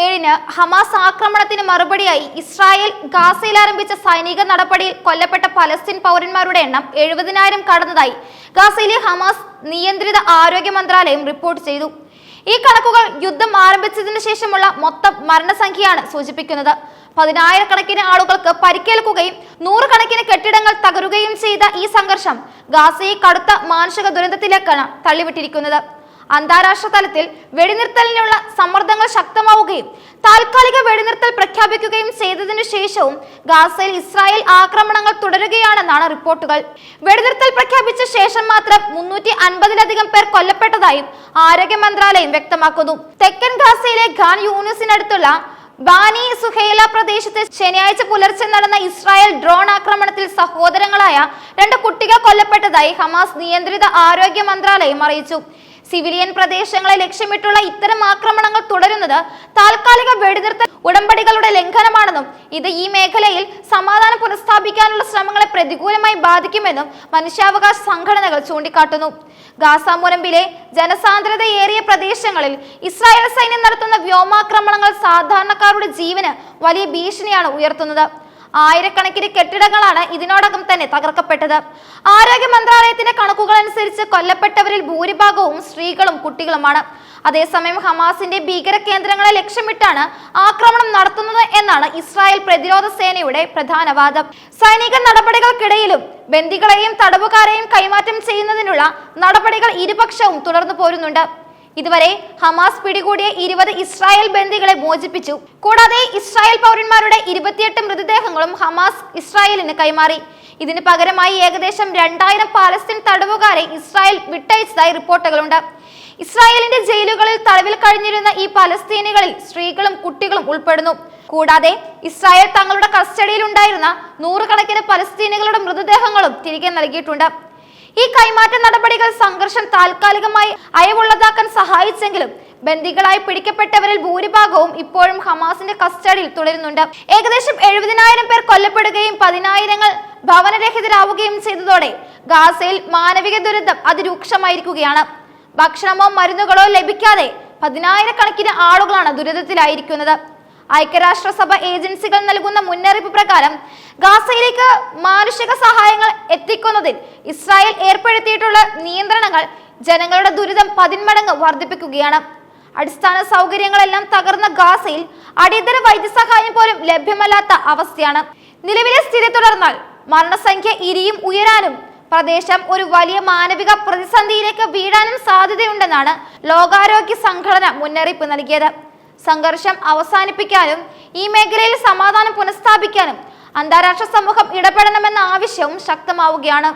ഏഴിന് ഹമാസ് ആക്രമണത്തിന് മറുപടിയായി ഇസ്രായേൽ ഗാസയിൽ ആരംഭിച്ച സൈനിക നടപടിയിൽ കൊല്ലപ്പെട്ട പലസ്തീൻ പൗരന്മാരുടെ എണ്ണം എഴുപതിനായിരം കടന്നതായി ഗാസയിലെ ഹമാസ് നിയന്ത്രിത ആരോഗ്യ മന്ത്രാലയം റിപ്പോർട്ട് ചെയ്തു. ഈ കണക്കുകൾ യുദ്ധം ആരംഭിച്ചതിന് ശേഷമുള്ള മൊത്തം മരണസംഖ്യയാണ് സൂചിപ്പിക്കുന്നത്. പതിനായിരക്കണക്കിന് ആളുകൾക്ക് പരിക്കേൽക്കുകയും നൂറുകണക്കിന് കെട്ടിടങ്ങൾ തകരുകയും ചെയ്ത ഈ സംഘർഷം ഗാസയെ കടുത്ത മാനുഷിക ദുരന്തത്തിലേക്കാണ് തള്ളിവിട്ടിരിക്കുന്നത്. അന്താരാഷ്ട്ര തലത്തിൽ വെടിനിർത്തലിനുള്ള സമ്മർദ്ദങ്ങൾ ശക്തമാവുകയും താൽക്കാലിക വെടിനിർത്തൽ പ്രഖ്യാപിക്കുകയും ചെയ്തതിനു ശേഷവും ഗാസയിൽ ഇസ്രായേൽ ആക്രമണങ്ങൾ തുടരുകയാണെന്നാണ് റിപ്പോർട്ടുകൾ. വെടിനിർത്തൽ പ്രഖ്യാപിച്ച ശേഷം മാത്രം മുന്നൂറ്റി അൻപതിലധികം പേർ കൊല്ലപ്പെട്ടതായും ആരോഗ്യ മന്ത്രാലയം വ്യക്തമാക്കുന്നു. തെക്കൻ ഗാസയിലെ ഖാൻ യൂണിസിനടുത്തുള്ള ബാനി സുഹേല പ്രദേശത്ത് ശനിയാഴ്ച പുലർച്ചെ നടന്ന ഇസ്രായേൽ ഡ്രോൺ ആക്രമണത്തിൽ സഹോദരങ്ങളായ രണ്ട് കുട്ടികൾ കൊല്ലപ്പെട്ടതായി ഹമാസ് നിയന്ത്രിത ആരോഗ്യ മന്ത്രാലയം അറിയിച്ചു. സിവിലിയൻ പ്രദേശങ്ങളെ ലക്ഷ്യമിട്ടുള്ള ഇത്തരം ആക്രമണങ്ങൾ തുടരുന്നത് താൽക്കാലിക വെടിനിർത്തൽ ഉടമ്പടികളുടെ ലംഘനമാണെന്നും ഇത് ഈ മേഖലയിൽ സമാധാനം പുനഃസ്ഥാപിക്കാനുള്ള ശ്രമങ്ങളെ പ്രതികൂലമായി ബാധിക്കുമെന്നും മനുഷ്യാവകാശ സംഘടനകൾ ചൂണ്ടിക്കാട്ടുന്നു. ഗാസ മുനമ്പിലെ ജനസാന്ദ്രതയേറിയ പ്രദേശങ്ങളിൽ ഇസ്രായേൽ സൈന്യം നടത്തുന്ന വ്യോമാക്രമണങ്ങൾ സാധാരണക്കാരുടെ ജീവന് വലിയ ഭീഷണിയാണ് ഉയർത്തുന്നത്. ആയിരക്കണക്കിന് കെട്ടിടങ്ങളാണ് ഇതിനോടകം തന്നെ തകർക്കപ്പെട്ടത്. ആരോഗ്യ മന്ത്രാലയത്തിന്റെ കണക്കുകൾ അനുസരിച്ച് കൊല്ലപ്പെട്ടവരിൽ ഭൂരിഭാഗവും സ്ത്രീകളും കുട്ടികളുമാണ്. അതേസമയം ഹമാസിന്റെ ഭീകര കേന്ദ്രങ്ങളെ ലക്ഷ്യമിട്ടാണ് ആക്രമണം നടത്തുന്നത് എന്നാണ് ഇസ്രായേൽ പ്രതിരോധ സേനയുടെ പ്രധാന വാദം. സൈനിക നടപടികൾക്കിടയിലും ബന്ദികളെയും തടവുകാരെയും കൈമാറ്റം ചെയ്യുന്നതിനുള്ള നടപടികൾ ഇരുപക്ഷവും തുടർന്നു പോരുന്നുണ്ട്. ഇതുവരെ ഹമാസ് പിടികൂടിയ ഇരുപത് ഇസ്രായേൽ ബന്ദികളെ മോചിപ്പിച്ചു. കൂടാതെ ഇസ്രായേൽ പൗരന്മാരുടെ ഇരുപത്തിയെട്ട് മൃതദേഹങ്ങളും ഹമാസ് ഇസ്രായേലിന് കൈമാറി. ഇതിന് പകരമായി ഏകദേശം രണ്ടായിരം പാലസ്തീൻ തടവുകാരെ ഇസ്രായേൽ വിട്ടയച്ചതായി റിപ്പോർട്ടുകളുണ്ട്. ഇസ്രായേലിന്റെ ജയിലുകളിൽ തടവിൽ കഴിഞ്ഞിരുന്ന ഈ പലസ്തീനികളിൽ സ്ത്രീകളും കുട്ടികളും ഉൾപ്പെടുന്നു. കൂടാതെ ഇസ്രായേൽ തങ്ങളുടെ കസ്റ്റഡിയിൽ ഉണ്ടായിരുന്ന നൂറുകണക്കിന് പലസ്തീനികളുടെ മൃതദേഹങ്ങളും തിരികെ നൽകിയിട്ടുണ്ട്. ഈ കൈമാറ്റ നടപടികൾ സംഘർഷം താൽക്കാലികമായി അയവുള്ളതാക്കാൻ സഹായിച്ചെങ്കിലും ബന്ദികളായി പിടിക്കപ്പെട്ടവരിൽ ഭൂരിഭാഗവും ഇപ്പോഴും ഹമാസിന്റെ കസ്റ്റഡിയിൽ തുടരുന്നുണ്ട്. ഏകദേശം എഴുപതിനായിരം പേർ കൊല്ലപ്പെടുകയും പതിനായിരങ്ങൾ ഭവനരഹിതരാവുകയും ചെയ്തതോടെ ഗാസയിൽ മാനവിക ദുരന്തം അതിരൂക്ഷമായിരിക്കുകയാണ്. ഭക്ഷണമോ മരുന്നുകളോ ലഭിക്കാതെ പതിനായിരക്കണക്കിന് ആളുകളാണ് ദുരിതത്തിലായിരിക്കുന്നത് ഐക്യരാഷ്ട്രസഭ ഏജൻസികൾ നൽകുന്ന മുന്നറിയിപ്പ് പ്രകാരം ഗാസയിലേക്ക് മാനുഷിക സഹായങ്ങൾ എത്തിക്കുന്നതിൽ ഇസ്രായേൽ ഏർപ്പെടുത്തിയിട്ടുള്ള നിയന്ത്രണങ്ങൾ ജനങ്ങളുടെ ദുരിതം പതിന്മടങ്ങ് വർദ്ധിപ്പിക്കുകയാണ്. അടിസ്ഥാന സൗകര്യങ്ങളെല്ലാം തകർന്ന ഗാസയിൽ അടിയന്തര വൈദ്യസഹായം പോലും ലഭ്യമല്ലാത്ത അവസ്ഥയാണ്. നിലവിലെ സ്ഥിതി തുടർന്നാൽ മരണസംഖ്യ ഇനിയും ഉയരാനും പ്രദേശം ഒരു വലിയ മാനവിക പ്രതിസന്ധിയിലേക്ക് വീഴാനും സാധ്യതയുണ്ടെന്നാണ് ലോകാരോഗ്യ സംഘടന മുന്നറിയിപ്പ് നൽകിയത്. സംഘർഷം അവസാനിപ്പിക്കാനും ഈ മേഖലയിൽ സമാധാനം പുനഃസ്ഥാപിക്കാനും അന്താരാഷ്ട്ര സമൂഹം ഇടപെടണമെന്ന ആവശ്യവും ശക്തമാവുകയാണ്.